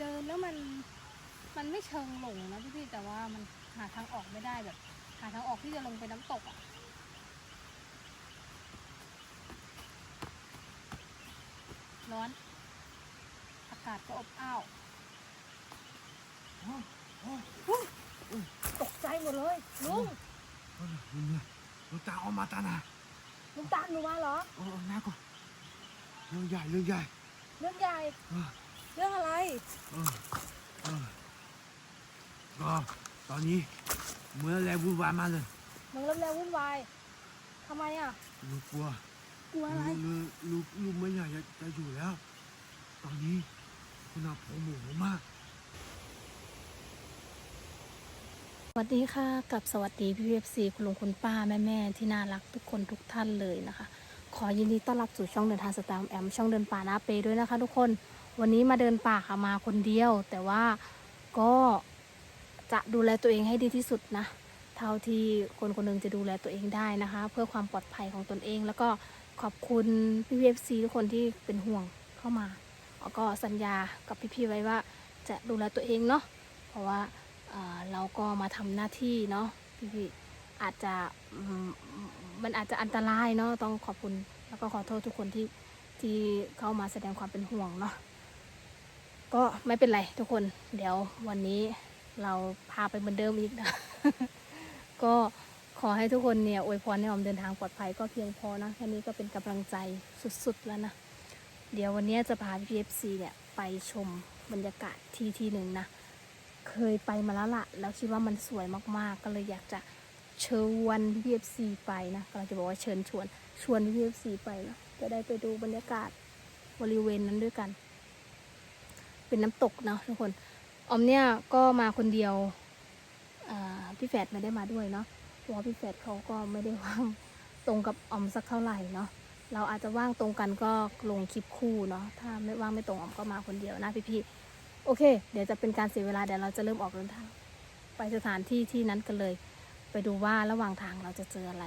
เดินแล้วมันมันไม่เชิงหลงนะพี่ๆแต่ว่ามันหาทางออกไม่ได้แบบ หาทางออกที่จะลงไปน้ำตกอะร้อน อากาศก็อบอ้าวตกใจหมดเลยลุง Lunya, lu tahu mata nah. ลุงตามหนูมาเหรอ Oh, nak kok. Lu jai, lu jai. เรื่องใหญ่ Ah, เรื่อง เรื่องอะไร ก็ตอนนี้เมื่อแล้ววุ่นวายมากเลยมันเริ่มแล้ววุ่นวายทำไมอะ ลูกกลัวกลัวอะไร ลูกลูกลูกไม่อยากจะจะอยู่แล้ว ตอนนี้คุณอาผมโมโหมาก สวัสดีค่ะกับสวัสดีพี่เอฟซีคุณลุงคุณป้าแม่แม่ที่น่ารักทุกคนทุกท่านเลยนะคะ ขอยินดีต้อนรับสู่ช่องเดินทางสตาร์แอมช่องเดินป่านาเปด้วยนะคะ ทุกคน วันนี้มาเดินป่าค่ะมาคนเดียว แต่ว่าก็จะดูแลตัวเองให้ดีที่สุดนะ เท่าที่คนคนหนึงจะดูแลตัวเองได้นะคะ เพื่อความปลอดภัยของตนเอง แล้วก็ขอบคุณพี่เอฟซีทุกคนที่เป็นห่วงเข้ามาแล้วก็สัญญากับพี่ๆไว้ว่าจะดูแลตัวเองเนาะเพราะว่าเเราก็มาทำหน้าที่เนาะพี่ๆอาจจะมันอาจจะอันตรายเนาะต้องขอบคุณแล้วก็ขอโทษทุกคนที่ที่เข้ามาแสดงความเป็นห่วงเนาะ ก็ไม่เป็นไรทุกคน เดี๋ยววันนี้เราพาไปเหมือนเดิมอีกนะ ก็ขอให้ทุกคนเนี่ยอวยพรให้ออมเดินทางปลอดภัยก็เพียงพอนะแค่นี้ก็เป็นกำลังใจสุดๆแล้วนะ เดี๋ยววันนี้จะพาพี่เอฟซีเนี่ยไปชมบรรยากาศที่ที่หนึ่งนะ เคยไปมาแล้วละแล้วคิดว่ามันสวยมากๆ ก็เลยอยากจะเชิญวันพีเอฟซีไปนะกำลังจะบอกว่าเชิญชวนชวนพีเอฟซีไปนะจะได้ไปดูบรรยากาศบริเวณนั้นด้วยกัน เป็นน้ำตกเนาะทุกคนออมเนี่ยก็มาคนเดียวพี่แฝดไม่ได้มาด้วยเนาะเพราะพี่แฝดเขาก็ไม่ได้ว่างตรงกับออมสักเท่าไหร่เนาะเราอาจจะว่างตรงกันก็ลงคลิปคู่เนาะถ้าไม่ว่างไม่ตรงออมก็มาคนเดียวนะพี่ๆโอเค เดี๋ยวจะเป็นการเสียเวลาเดี๋ยวเราจะเริ่มออกเดินทาง ไปสถานที่ที่นั้นกันเลย ไปดูว่าระหว่างทางเราจะเจออะไร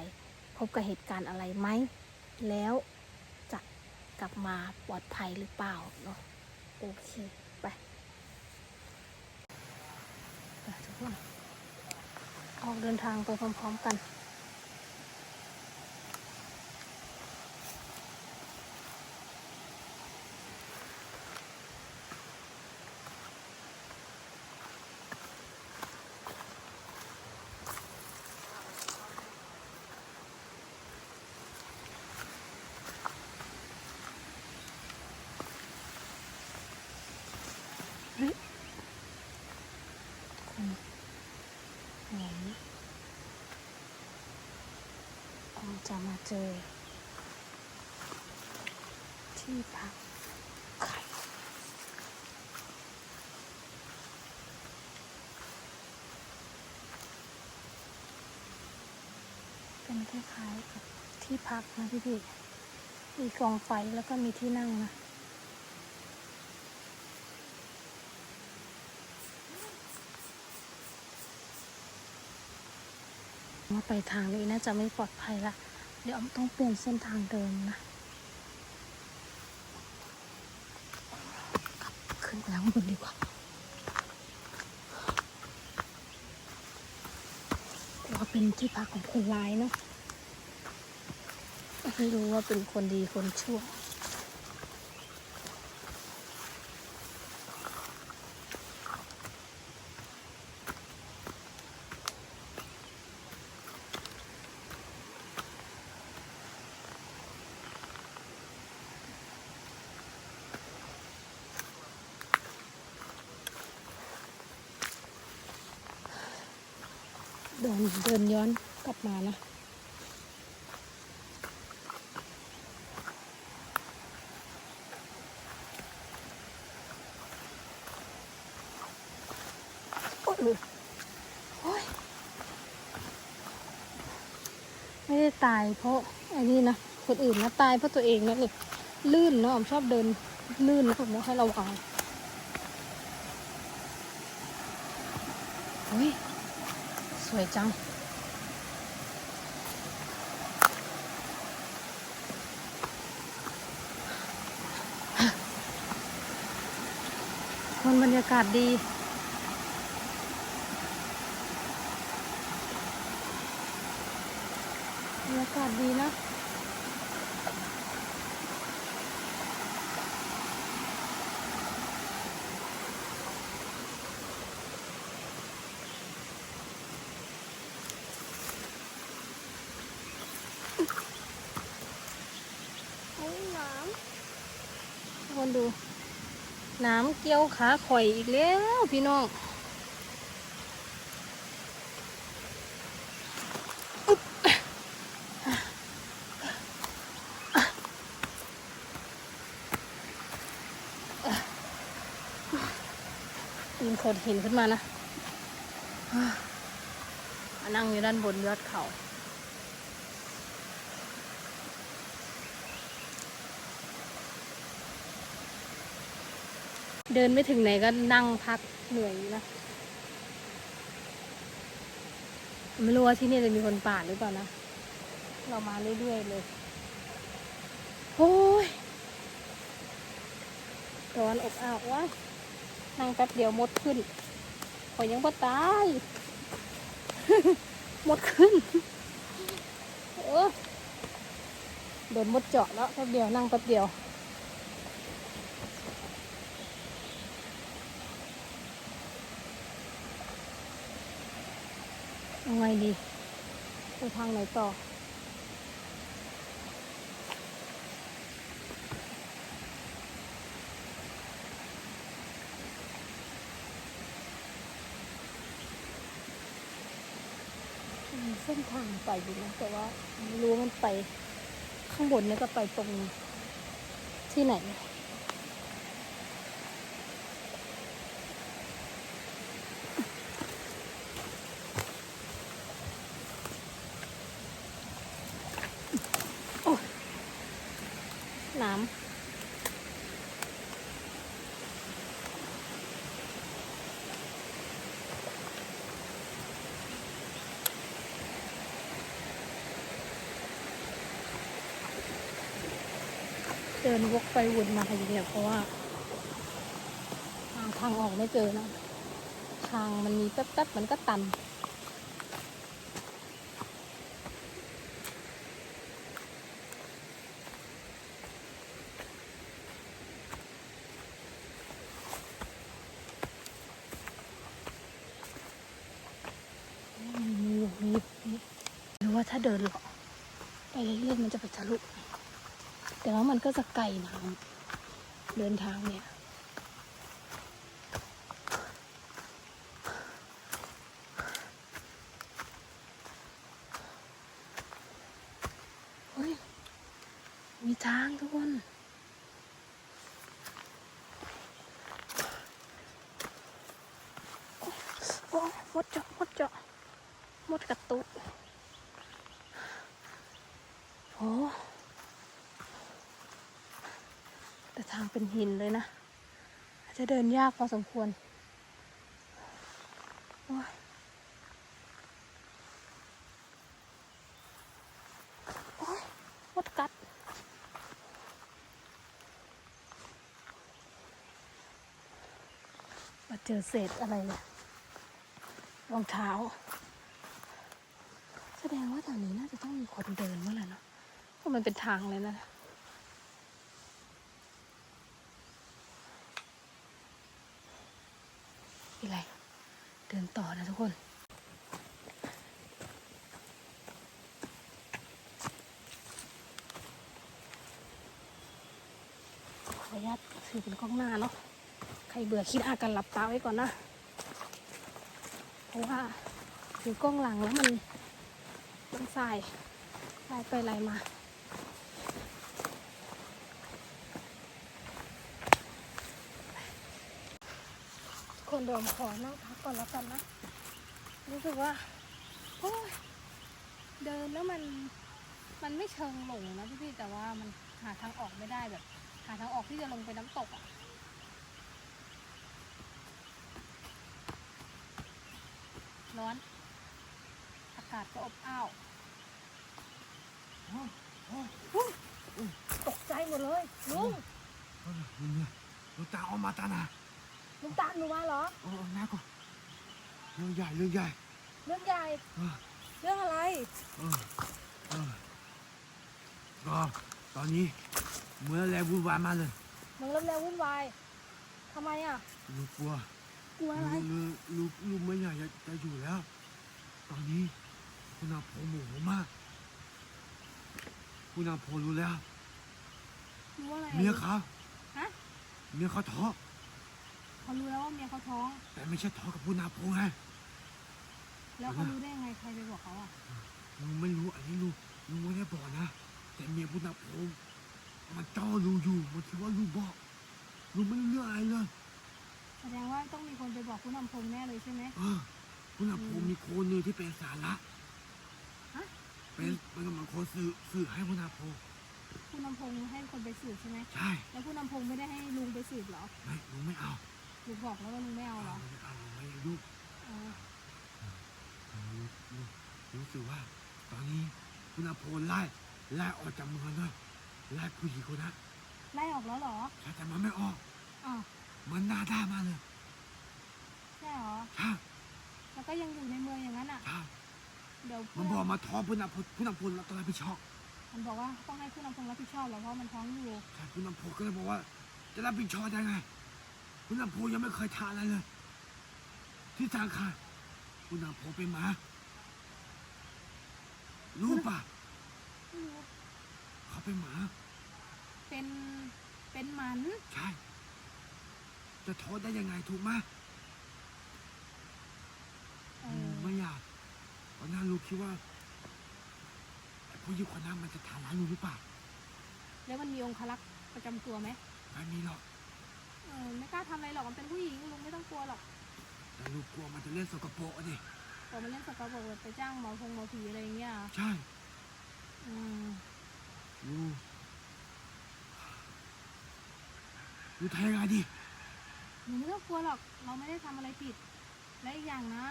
พบกับเหตุการณ์อะไรไหมแล้วจะกลับมาปลอดภัยหรือเปล่าเนาะโอเค ไปไป ทุกคนออกเดินทางไปพร้อมๆกันออมจะมาเจอ ที่พักไข่เป็นคล้ายๆกับที่พักนะพี่พี่ๆมีกองไฟแล้วก็มีที่นั่งนะว่าไปทางนี้น่าจะไม่ปลอดภัยละ เดี๋ยวต้องเปลี่ยนเส้นทางเดินนะกลับ ขึ้นไปข้างบนดีกว่าว่าเป็นที่พักของคนร้ายเนาะไม่รู้ว่าเป็นคนดีคนชั่ว เดินย้อนกลับมานะโอ้ยโอ้ยไม่ได้ตายเพราะไอ้นี่นะคนอื่นนะตายเพราะตัวเองนะนี่ลื่นเนาะผมชอบเดินลื่นนะผมให้ระวังโอ้ย วยจังคนบรรยากาศดีบรรยากาศดีนะ โอ้ยน้ ทุกคน ดู น้ำเกี่ยวขาข่อยอีกแล้วพี่น้องอึ๊บปีนโขดหินขึ้นมานะนั่งอยู่ด้านบนยอดเขา เดินไม่ถึงไหนก็นั่งพักเหนื่อยนะไม่รู้ว่าที่นี่จะมีคนป่าหรือเปล่านะ เรามาเรื่อยๆเลยโอ้ยร้อนอบอ้าววะนั่งแป๊บเดียวมดขึ้นขอยยังบ่ตาย มดขึ้นเออโดนมดเจาะแล้วแป๊บเดียวนั่งแป๊บเดียว เอาไงดีไปทางไหนต่อมีเส้นทางไปอยู่นะแต่ว่าไม่รู้มันไปข้างบนเนี่ยก็ไปตรงที่ไหนำเดินวกไปวนมาอยู่เนี่ยเพราะว่าทางทางออกไม่เจอนะทางมันมีแป๊บๆมันก็ตันมีอยู่มีอยู่มีหรือว่าถ้าเดินหรอไปเรื่อยๆมันจะไปทะลุ แต่ว่ามันก็จะไกลนะเดินทางเนี่ยมีทางทุกคนโอ้มดเจาะมดเจาะมดกระตุกโอ้ แต่ทางเป็นหินเลยนะอาจจะเดินยากพอสมควรโอ้ยมดกัด มาเจอเศษอะไรเนี่ยรองเท้า แสดงว่าแถวนี้น่าจะต้องมีคนเดินเมื่อไหร่เนาะเพราะมันเป็นทางเลยนะ มีอะไรเดินต่อนะทุกคน ขออนุญาตถือเป็นกล้องหน้าเนาะใครเบื่อคิดอากันหลับตาไว้ก่อนนะ เพราะว่าถือกล้องหลังแล้วมันมันสายสายไปไหลมา เดิมขอนั่งพักก่อนแล้วกันนะ รู้สึกว่าโอ้ยเดินแล้วมันมันไม่เชิงหลงนะพี่ๆแต่ว่ามันหาทางออกไม่ได้แบบ หาทางออกที่จะลงไปน้ำตกอะร้อน อากาศก็อบอ้าวตกใจหมดเลยลุง Lu tak mau mata na. ลุงตามหนูมาเหรอเออน้าก่อนเรื่องใหญ่เรื่องใหญ่เรื่องใหญ่ เออเรื่องอะไร เออเออก็ตอนนี้เหมื่อนแรงวุ่นวายมากเลยมึงเริ่มแล้ววุ่นวายทำไมอะลูกกลัวกลัวอะไร ลูกลูกลูกไม่อยากจะจะอยู่แล้ว ตอนนี้คุณอาโพโมโหมาก คุณอาโพรู้แล้ว รู้อะไรเมียเขาฮะ เมียเขาท้อง เขารู้แล้วว่าเมียเขาท้อง แต่ไม่ใช่ท้องกับคุณอาโพไงแล้วเขารู้ได้ยังไงใครไปบอกเขาอะลุงไม่รู้อันนี้ลุงลุงไม่ได้บอกนะแต่เมียคุณอาโพมันจ้อลุงอยู่มันคิดว่าลุงบอกลุงไม่รู้เรื่องอะไรเลยแสดงว่าต้องมีคนไปบอกคุณนำพงษ์แน่เลยใช่ไหมเออคุณอาโพมีโคนหนึงที่เป็นสาระฮะเป็นเป็นกำลังคนสื่อสื่อให้คุณอาโพคุณนำพงษ์ให้คนไปสืบใช่ไหมใช่แล้วคุณนำพงษ์ไม่ได้ให้ลุงไปสืบเหรอไม่ลุงไม่เอา ลุงบอกแล้วว่าลุงไม่เอาเหรอลุงไม่เอาลุงไม่ยุ่งเออรู้รู้รู้สึกว่า ตอนนี้คุณอาโพไล่ไล่ออกจากเมืองเลยไล่ผู้หญิงคนนั้นไล่ออกแล้วเหรอใช่แต่มันไม่ออกอ้าวมันหน้าด้านมากเลยใช่เหรอใช่แล้วก็ยังอยู่ในเมืองอย่างนั้นอะใช่เดี๋ยวมันบอกมาท้องคุณอาโพคุณอาโพเราต้องรับผิดชอบมันบอกว่าต้องให้คุณนำพงษ์รับผิดชอบเหรอเพราะมันท้องอยู่ใช่คุณอาโพก็เลยบอกว่าจะรับผิดชอบได้ไง คุณอาโพยังไม่เคยทานอะไรเลย ที่ทางค่ะคุณอาโพเป็นหมา รู้ป่ะไม่รู้เขาเป็นหมา เป็นเป็นหมันใช่ จะโทษได้ยังไงถูกไหมเออือมไม่อยากตอนนั้นลูกคิดว่าไอ้ผู้หญิงคนนั้นมันจะทานร้ายลูกหรือเปล่าแล้วมันมีองคลักษ์ประจำตัวไหมไม่มีหรอก เออไม่กล้าทำอะไรหรอกมันเป็นผู้หญิงลุงไม่ต้องกลัวหรอกแต่ลูกกลัวมันจะเล่นสกปรกอะดิพอมันเล่นสกปรกแบบไปจ้างหมอพงหมอผีอะไรอย่างเงี้ยใช่อืมลูกลูกทำยังไงดีหนูไม่ต้องกลัวหรอกเราไม่ได้ทำอะไรผิด และอีกอย่างนะ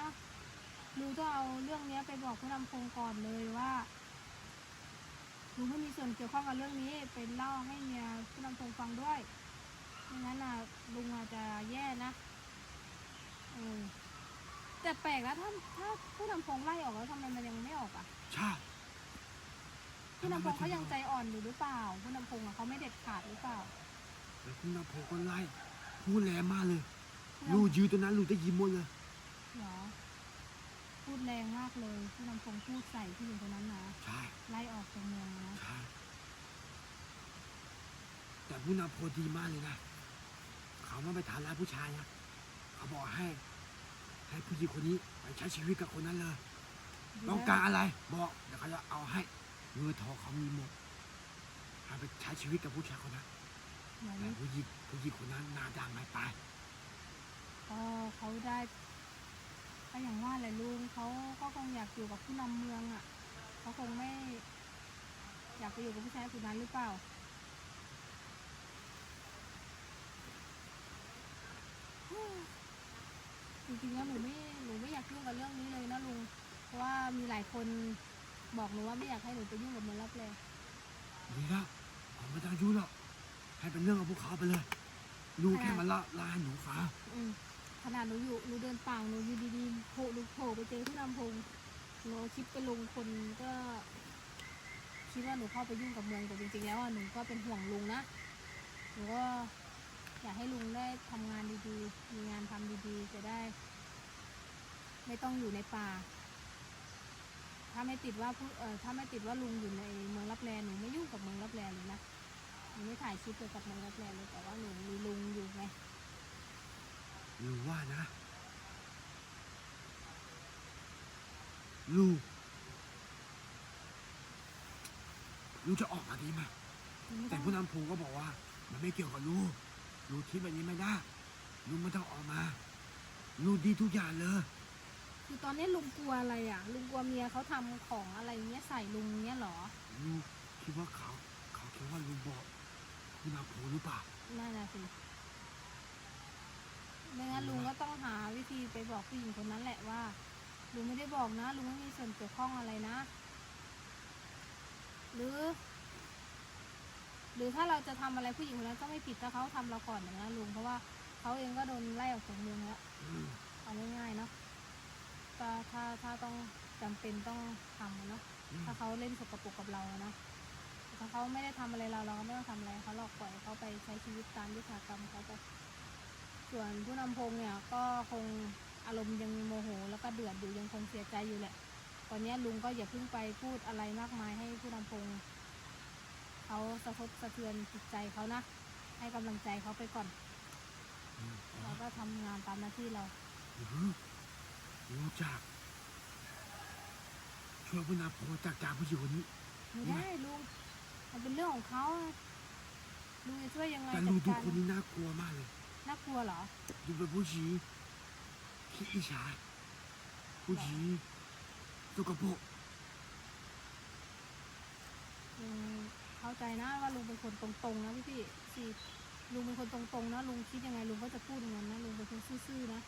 ลุงต้องเอาเรื่องเนี้ยไปบอกผู้นำพงก่อนเลยว่าลุงไม่มีส่วนเกี่ยวข้องกับเรื่องนี้ไปเล่าให้เมียผู้นำพงฟังด้วย ไม่งั้นน่ะลุงอาจจะแย่นะเออแต่แปลกแล้วถ้าถ้าผู้นำพงไล่ออกแล้วทำไมมันยังไม่ออกอะ ใช่ผู้นำพงเขายังใจอ่อนอยู่หรือเปล่า ผู้นำพงอะเขาไม่เด็ดขาดหรือเปล่า แล้วคุณน้ำโพก็ไล่พูดแรงมากเลย ลูกยืนตรงนั้นลูกได้ยินหมดเลยเหรอ พูดแรงมากเลย ผู้นำพงพูดใส่ผู้หญิงคนนั้นนะ ใช่ ไล่ออกจากเมืองนะ ใช่ แต่ผู้นำโพดีมากเลยนะ เขาไม่ไปทานร้ายผู้ชายนะเขาบอกให้ ให้ผู้หญิงคนนี้ไปใช้ชีวิตกับคนนั้นเลยต้องการอะไรบอกเดี๋ยวเขาจะเอาให้เงินทองเขามีหมดให้ไปใช้ชีวิตกับผู้ชายคนนั้นเหมือนแต่ผู้หญิงผู้หญิงคนนั้นหน้าด่างไม่ไปก็เขาได้ก็อย่างว่าแหละลุงเขาก็คงอยากอยู่กับผู้นำเมืองอะเขาคงไม่ อยากไปอยู่กับผู้ชายคนนั้นหรือเปล่า ริงๆแล้วหนูไม่หนูไม่อยากยุ่งกับเรื่องนี้เลยนะลุงเพราะว่ามีหลายคนบอกหนูว่าไม่อยากให้หนูไปยุ่งกับเมืองรับแลดีแล้วผมไม่ต้องยุ่งหรอกให้เป็นเรื่องของพวกเขาไปเลยลูกแค่มาละลาให้หนูฟังอืมขนาดหนูอยู่หนูเดินป่าหนูอยู่ดีๆโผล่หนูโผล่ไปเจอผู้นำพงหนูเอาคลิปไปลงคนก็ คิดว่าหนูเข้าไปยุ่งกับเมืองแต่จริงๆแล้วอะหนูก็เป็นห่วงลุงนะหนูก็ อยากให้ลุงได้ทำงานดีๆ มีงานทำดีๆ จะได้ ไม่ต้องอยู่ในป่า ถ้าไม่ติดว่าผู้เอ่อถ้าไม่ติดว่าลุงอยู่ในเมืองรับแลหนูไม่ยุ่งกับเมืองรับแลเลยนะหนูไม่ถ่ายคลิปเกี่ยวกับเมืองรับแลเลยแต่ว่าหนูมีลุงอยู่ไงหรือว่านะลูกลูกจะออกมาดีไหมหนูไม่แต่ต้อง ผู้นำโพก็บอกว่า มันไม่เกี่ยวกับลูก ลูกคิดแบบนี้ไม่ได้ลูกไม่ต้องออกมาลูกดีทุกอย่างเลยคือตอนนี้ลุงกลัวอะไรอะ ลุงกลัวเมียเขาทำของอะไรเงี้ยใส่ลุงเงี้ยเหรอลูกคิดว่าเขา เขาคิดว่าลูกบอกผู้นำโพหรือเปล่าน่าจะสิไม่งั้นลุงก็ต้องหาวิธีไปบอกผู้หญิงคนนั้นแหละว่าลุงไม่ได้บอกนะลุงไม่มีส่วนเกี่ยวข้องอะไรนะ หรือ หรือถ้าเราจะทำอะไรผู้หญิงคนนั้นก็ไม่ผิดถ้าเขาทำเราก่อนอย่างนั้นลุงเพราะว่าเขาเองก็โดนไล่ออกจากเมืองแล้วอืมเอาง่ายๆเนาะก็ถ้าถ้าต้องจำเป็นต้องทำอะเนาะอืมถ้าเขาเล่นสกปรกกับเราอะเนาะแต่ถ้าเขาไม่ได้ทำอะไรเราเราก็ไม่ต้องทำอะไรเขาหรอกปล่อยเขาไปใช้ชีวิตตามวิชากรรมเขาไปส่วนผู้นำพงเนี่ยก็คงอารมณ์ยังโมโห แล้วก็เดือดอยู่ยังคงเสียใจอยู่แหละ ตอนเนี้ยลุงก็อย่าเพิ่งไปพูดอะไรมากมายให้ผู้นำพง เขาสะทกสะเทือนจิตใจเขานะ ให้กำลังใจเขาไปก่อนอืมอ๋อเราก็ทำงานตามหน้าที่เราอืมรู้จักช่วยผู้นำโพจากจากผู้หญิงคนนี้ไม่ได้ลุงมันเป็นเรื่องของเขาอะลุงจะช่วยยังไงแต่จัลูดกทุกการคนนี้น่ากลัวมากเลยน่ากลัวเหรอดูเป็นผู้หญิงขี้อิจฉาผู้หญิงสกปรกลุง เข้าใจนะว่าลุงเป็นคนตรงๆนะพี่พี่สิลุงเป็นคนตรงๆนะลุงคิดยังไงลุงก็จะพูดอย่างนั้นนะลุงเป็นคนซื่อๆนะ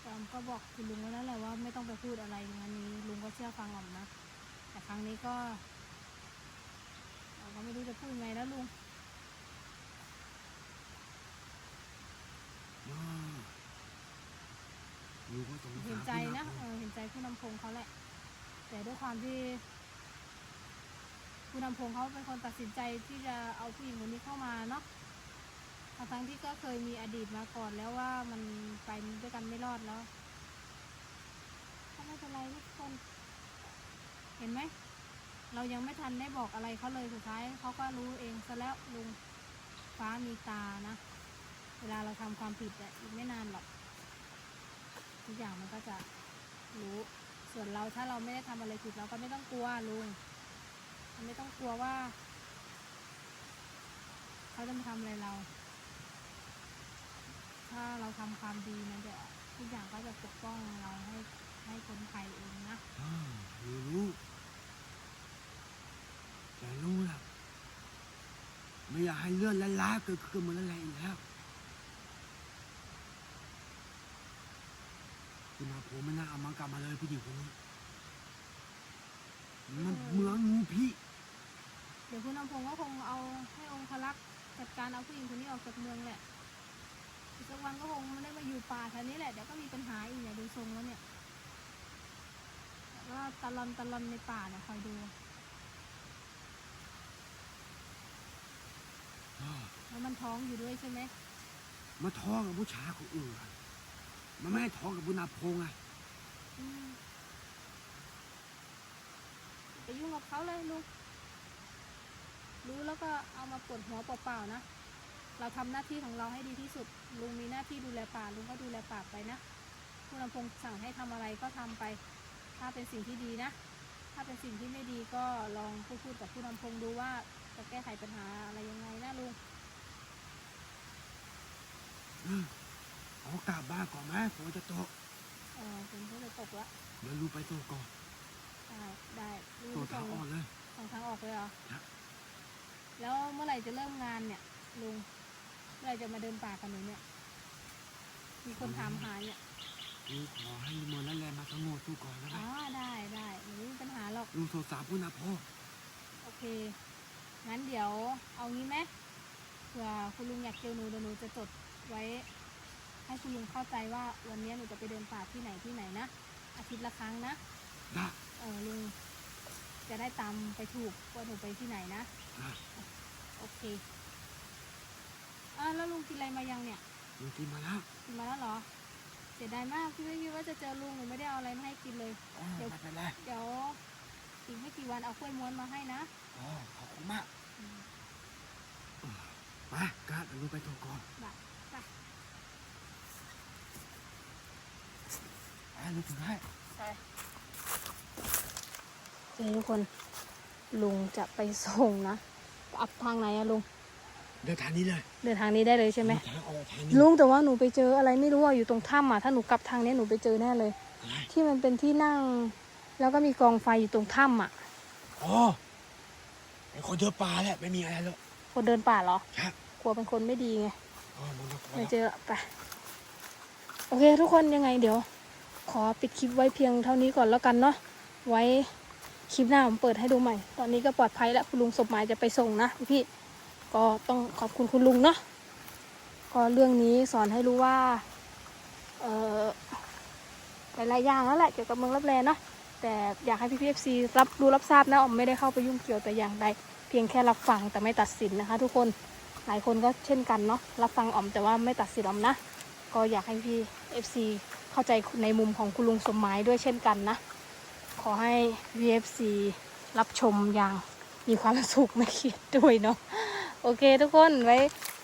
แต่ออมก็บอกคุณลุงไว้แล้วแหละว่าไม่ต้องไปพูดอะไรอย่างนั้นนี้ลุงก็เชื่อฟังออมนะ แต่ครั้งนี้ก็เราก็ไม่รู้จะพูดยังไงแล้วลุงอ้าวลูกก็สงสารเห็นใจนะผู้เออเห็นใจผู้นำพงเขาแหละ แต่ด้วยความที่ ผู้นำพงเขาเป็นคนตัดสินใจที่จะเอาผู้หญิงคนนี้เข้ามาเนาะทั้งที่ก็เคยมีอดีตมาก่อนแล้วว่ามันไปด้วยกันไม่รอดแล้วก็ไม่เป็นไรทุกคน เห็นไหม เรายังไม่ทันได้บอกอะไรเขาเลยสุดท้ายเขาก็รู้เองซะแล้วลุงฟ้ามีตานะ เวลาเราทำความผิดอะอีกไม่นานหรอกทุกอย่างมันก็จะรู้ ส่วนเราถ้าเราไม่ได้ทำอะไรผิดเราก็ไม่ต้องกลัวลุง ไม่ต้องกลัวว่า เขาจะมาทำอะไรเรา ถ้าเราทำความดีมันจะทุกอย่างก็จะปกป้องเราให้ให้คนไทยเองนะรู้แต่รู้ล่ะไม่อยากให้เลื่อนและล้าเกิดขึ้นมือนอะไรอีกแล้วคุณอาผมไม่น่าเอามันกลับมาเลยผู้หญิงคนนี้มันเหมือนงูพี่ ยวคุณนำพงศ์ก็คงเอาให้องคลักษ์จัดการเอาผู้หญิงคนนี้ออกจากเมืองแหละอีกสักวันก็คงไม่ได้มาอยู่ป่าแถวนี้แหละเดี๋ยวก็มีปัญหาอีกเนี่ยดูทรงแล้วเนี่ยแล้วตะลอนตะลอนในป่าเนี่ยคอยดูอ้าวแล้วมันท้องอยู่ด้วยใช่ไหมมาท้องกับผู้ชายคนอื่นอะมันไม่ได้ท้องกับบุญนาพงษ์ไงอืมไปยุ่งกับเขาเลยลุง รู้แล้วก็เอามาปวดหัวเปล่าๆนะ เราทำหน้าที่ของเราให้ดีที่สุด ลุงมีหน้าที่ดูแลป่าลุงก็ดูแลป่าไปนะผู้นำพงสั่งให้ทำอะไรก็ทำไป ถ้าเป็นสิ่งที่ดีนะ ถ้าเป็นสิ่งที่ไม่ดีก็ลองพูดพูดกับผู้นำพงดูว่าจะแก้ไขปัญหาอะไรยังไงนะลุงอืมเอากลับบ้านก่อนไหมฝนจะตกเออเป็นผู้จะตกละเดี๋ยวลูกไปตัวก่อนได้ได้ลุงตัวส่ทางงอ่อนเลยส่งทางออกเลยเหรอครับ แล้วเมื่อไหร่จะเริ่มงานเนี่ยลุงเมื่อไหร่จะมาเดินป่ากันหนูเนี่ย มีคนถามหาเนี่ยลูกขอให้เมืองนั้นแลมาสงบตัวก่อนนะคอ๋รัอบได้ได้หนูไม่มีปัญหาหรอกลูกโทรสามผู้นาพ่อโอเค งั้นเดี๋ยวเอางี้ไหมเผื่อคุณลุงอยากเจอหนูเดี๋ยวหนูจะจดไว้ ให้คุณลุงเข้าใจว่าวันนี้หนูจะไปเดินป่าที่ไหนที่ไหนนะ อาทิตย์ละครั้งนะ ได้เออลุงจะได้ตามไปถูกว่าหนูไปที่ไหนนะได้ โอเคอ่าแล้วลุงกินอะไรมายังเนี่ยลูกกินมาแล้วกินมาแล้วเหรอ เสียดายมากพี่ไม่คิดว่าจะเจอลุงหนูไม่ได้เอาอะไรมาให้กินเลยอ๋อเดี๋ยวไม่เป็นไรเดี๋ยวอีกไม่กี่วันเอากล้วยม้วนมาให้นะอ๋อขอบคุณมากอืมไปกาเดี๋ยวลูกไปตัวก่อนไปไปไปลูกถึงให้ไปทุกคนลุงจะไปส่งนะ อับทางไหนอะลุง เดินทางนี้เลยเดินทางนี้ได้เลยใช่ไหมเดินทางออกทางนี้ลุงแต่ว่าหนูไปเจออะไรไม่รู้อะอยู่ตรงถ้ำอะถ้าหนูกลับทางนี้หนูไปเจอแน่เลย อะไรที่มันเป็นที่นั่ง แล้วก็มีกองไฟอยู่ตรงถ้ำอะอ๋อเป็นคนเดินป่าแหละไม่มีอะไรหรอกคนเดินป่าเหรอครับกลัวเป็นคนไม่ดีไง อ๋อมันน่ากลัวไม่เจอละไปโอเค ทุกคนยังไงเดี๋ยว ขอปิดคลิปไว้เพียงเท่านี้ก่อนแล้วกันเนาะไว้ คลิปหน้าผมเปิดให้ดูใหม่ ตอนนี้ก็ปลอดภัยแล้วคุณลุงสมหมายจะไปส่งนะพี่ก็ต้องขอบคุณคุณลุงเนาะก็เรื่องนี้สอนให้รู้ว่า เออหลายๆอย่างแล้วแหละเกี่ยวกับเมืองรับแลเนาะแต่อยากให้พี่พีเอฟซีรับรู้รับทราบนะอมไม่ได้เข้าไปยุ่งเกี่ยวแต่อย่างใดเพียงแค่รับฟังแต่ไม่ตัดสินนะคะ ทุกคนหลายคนก็เช่นกันเนาะรับฟังออมแต่ว่าไม่ตัดสินออมนะ ก็อยากให้พี่เอฟซีเข้าใจในมุมของคุณลุงสมหมายด้วยเช่นกันนะ ขอให้ VFC รับชมอย่างมีความสุขไม่เครียดด้วยเนาะโอเคทุกคนไว้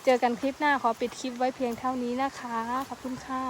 เจอกันคลิปหน้าขอปิดคลิปไว้เพียงเท่านี้นะคะ ขอบคุณค่ะ